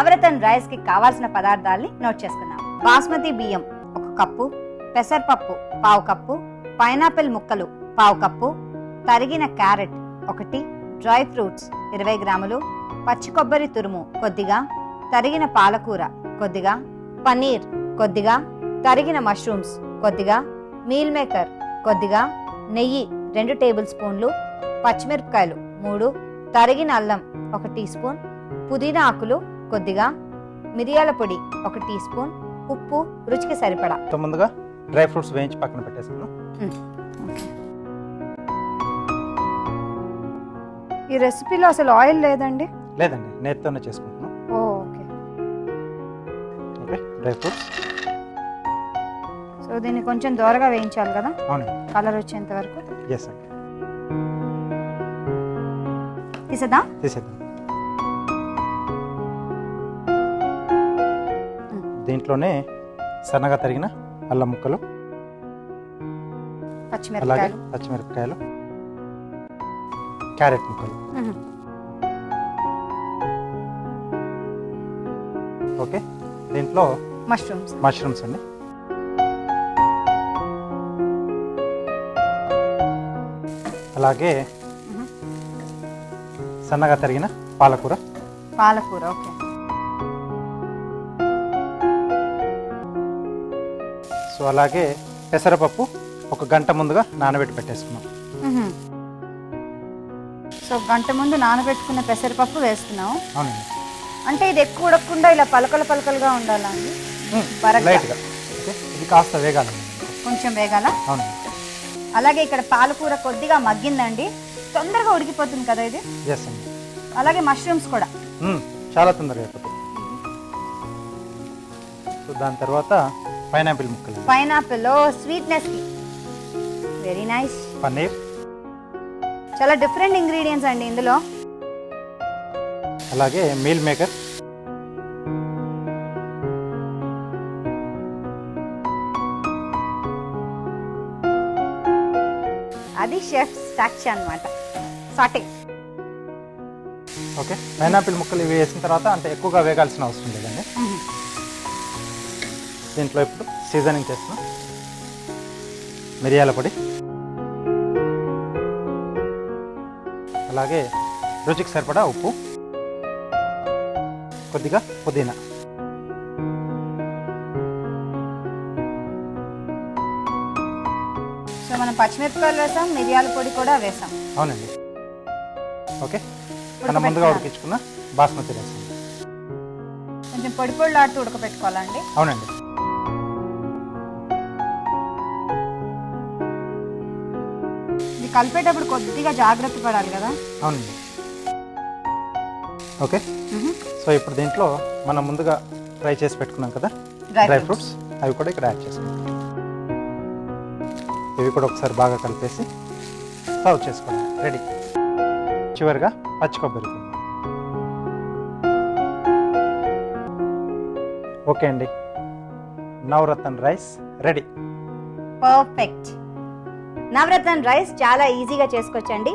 నవరతన్ రైస్కి కావాల్సిన పదార్థాలని నోట్ చేసుకున్నాం బాస్మతి బియ్యం ఒక కప్పు పెసరపప్పు పావు కప్పు పైనాపిల్ ముక్కలు పావు కప్పు తరిగిన క్యారెట్ ఒకటి డ్రై ఫ్రూట్స్ ఇరవై గ్రాములు పచ్చి కొబ్బరి తురుము కొద్దిగా తరిగిన పాలకూర కొద్దిగా పన్నీర్ కొద్దిగా తరిగిన మష్రూమ్స్ కొద్దిగా మీల్ మేకర్ కొద్దిగా నెయ్యి రెండు టేబుల్ స్పూన్లు పచ్చిమిరపకాయలు మూడు తరిగిన అల్లం ఒక టీ స్పూన్ పుదీనా ఆకులు కొద్దిగా మిరియాల పొడి ఒక టీ స్పూన్ ఉప్పు రుచికి సరిపడా. ముందుగా డ్రై ఫ్రూట్స్ వేయించి పక్కన పెట్టేసుకున్నాం ఈ రెసిపీలో అసలు ఆయిల్ లేదండి? లేదండి నేతితోనే చేసుకుంటున్నాం. Okay. Okay dry fruits. So దీన్ని కొంచెం దూరగా వేయించాలి కదా? అవునండి. కలర్ వచ్చేంత వరకు? ఎస్ అండి తీసేద్దాం? తీసేద్దాం. దీంట్లోనే సన్నగా తరిగిన అల్లం ముక్కలు అలాగే పచ్చిమిరపకాయలు. క్యారెట్ ముక్కలు. ఓకే దీంట్లో మష్రూమ్స్. మష్రూమ్స్ అండి. అలాగే. సన్నగా తరిగిన పాలకూర. పాలకూర ఓకే. సో అలాగే పెసరపప్పు ఒక గంట ముందుగా నానబెట్టి పెట్టేసుకున్నాం. సో గంట ముందు నానబెట్టుకున్న పెసరపప్పు వేస్తున్నాం అవునండి. అంటే ఇది ఎక్కువ ఉడకకుండా ఇలా పలకలు పలకలుగా ఉండాలా అండి? బరగ్గా. లైట్గా. ఓకే. ఇది కాస్త వేగాలండి కొంచెం వేగాల? అలాగే ఇక్కడ పాలకూర కొద్దిగా మగ్గిందండి. తొందరగా ఉడికిపోతుంది కదా ఇది? ఎస్ అండి. అలాగే మష్రూమ్స్ కూడా. చాలా తొందరగా అయిపోతాయి. సో దాని తర్వాత పైనాపిల్ ముక్కలు. Pineapple sweetness very nice paneer. చాలా డిఫరెంట్ ఇంగ్రీడియంట్స్ అండి ఇందులో. అలాగే మీల్ మేకర్ అది షెఫ్ స్టాక్స్ అన్నమాట. సాటే ఓకే పైనాపిల్ ముక్కలు ఇవి వేసిన తర్వాత అంటే ఎక్కువగా వేగాల్సిన అవసరం లేదండి దీంట్లో ఇప్పుడు సీజనింగ్ చేస్తున్నాం. మిరియాల పొడి. అలాగే రుచికి సరిపడా ఉప్పు. కొద్దిగా పుదీనా. సో మనం పచ్చిమిరపకాయలు వేసాం మిరియాల పొడి కూడా వేసాం. అవునండి. ఓకే. మనం ముందుగా ఉడికించుకున్న బాస్మతి రైస్. కొంచెం పొడి పొడిలాడుతూ ఉడకబెట్టుకోవాలండి అవునండి. కలిపేటప్పుడు కొద్దిగా జాగ్రత్త పడాలి కదా? అవునండి. ఓకే. సో ఇప్పుడు దీంట్లో మనం ముందుగా ఫ్రై చేసి పెట్టుకున్నాం కదా? డ్రై. ఫ్రూట్స్. అవి కూడా ఇక్కడ యాడ్ చేసుకుంటాం ఇవి కూడా ఒకసారి బాగా కలిపేసి సర్వ్ చేసుకోండి రెడీ చివరిగా పచ్చి కొబ్బరి. ఓకే అండి. Navaratna rice ready. Perfect Navaratna rice చాలా ఈజీగా చేసుకోవచ్చండి.